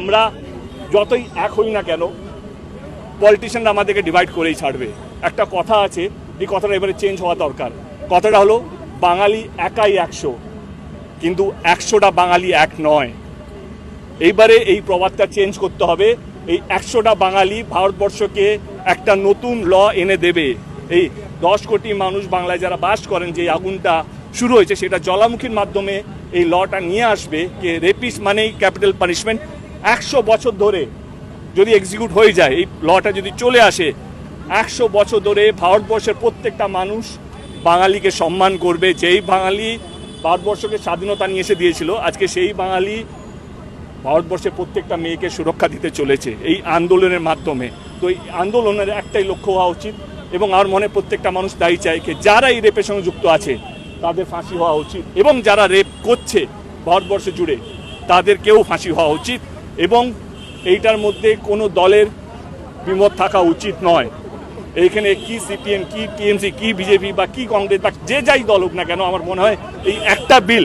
আমরা যতই এক হই না কেন পলিটিশিয়ানরা আমাদেরকে ডিভাইড করেই ছাড়বে। একটা কথা আছে, এই কথাটা এবারে চেঞ্জ হওয়া দরকার। কথাটা হলো, বাঙালি একাই একশো, কিন্তু একশোটা বাঙালি এক নয়। এইবারে এই প্রবাদটা চেঞ্জ করতে হবে, এই একশোটা বাঙালি ভারতবর্ষকে একটা নতুন ল এনে দেবে। এই দশ কোটি মানুষ বাংলায় যারা বাস করেন, যে আগুনটা শুরু হয়েছে, সেটা জলামুখীর মাধ্যমে এই লটা নিয়ে আসবে, কে রেপিস মানেই ক্যাপিটাল পানিশমেন্ট একশো বছর ধরে যদি এক্সিকিউট হয়ে যায়, এই লটা যদি চলে আসে, একশো বছর ধরে ভারতবর্ষের প্রত্যেকটা মানুষ বাঙালিকে সম্মান করবে। যেই বাঙালি ভারতবর্ষকে স্বাধীনতা নিয়ে এসে দিয়েছিল, আজকে সেই বাঙালি ভারতবর্ষের প্রত্যেকটা মেয়েকে সুরক্ষা দিতে চলেছে এই আন্দোলনের মাধ্যমে। তো এই আন্দোলনের একটাই লক্ষ্য হওয়া উচিত এবং আমার মনে প্রত্যেকটা মানুষ তাই চায় যে যারা এই রেপের সঙ্গে যুক্ত আছে, তাদের ফাঁসি হওয়া উচিত এবং যারা রেপ করছে ভারতবর্ষ জুড়ে তাদেরকেও ফাঁসি হওয়া উচিত এবং এইটার মধ্যে কোনো দলের বিমত থাকা উচিত নয়। এইখানে কি সিপিএম, কি টিএমসি, কি বিজেপি বা কি কংগ্রেস বা যে যাই দল হোক না কেন, আমার মনে হয় এই একটা বিল,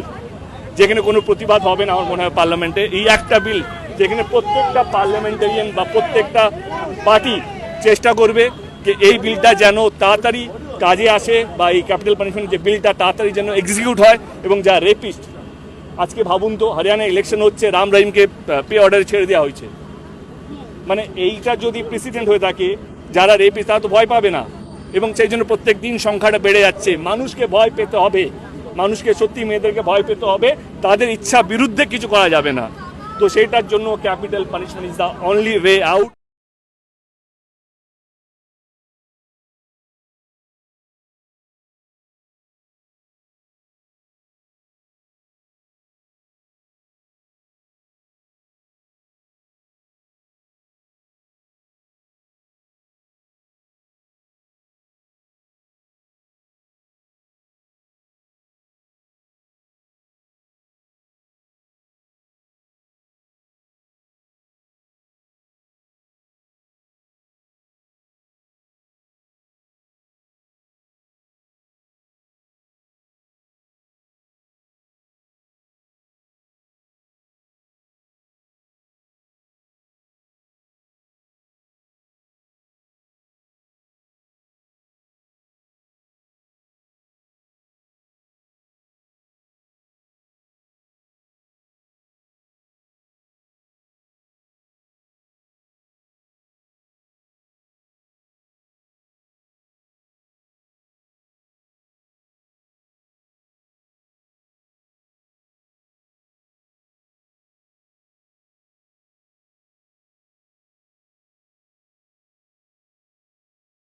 যেখানে কোনো প্রতিবাদ হবে না আমার মনে হয় পার্লামেন্টে, এই একটা বিল, যেখানে প্রত্যেকটা পার্লামেন্টারিয়ান বা প্রত্যেকটা পার্টি চেষ্টা করবে যে এই বিলটা যেন তাড়াতাড়ি কাজে আসে বা এই ক্যাপিটাল পানিশমেন্ট যে বিলটা তাড়াতাড়ি যেন এক্সিকিউট হয় এবং যা রেপিস্ট আজকে ভাবুন তো, হরিয়ানা ইলেকশন হচ্ছে, রাম রহিমকে পে অর্ডারে ছেড়ে দেওয়া হয়েছে। মানে এইটা যদি প্রেসিডেন্ট হয়ে থাকে, যারা রেপিস্ট তারা তো ভয় পাবে না। এবং সেই জন্য প্রত্যেক দিন সংখ্যাটা বেড়ে যাচ্ছে। মানুষকে ভয় পেতে হবে। মানুষকে সত্যি মেয়েদেরকে ভয় পেতে হবে। তাদের ইচ্ছা বিরুদ্ধে কিছু করা যাবে না। তো সেইটার জন্য capital punishment is the only way out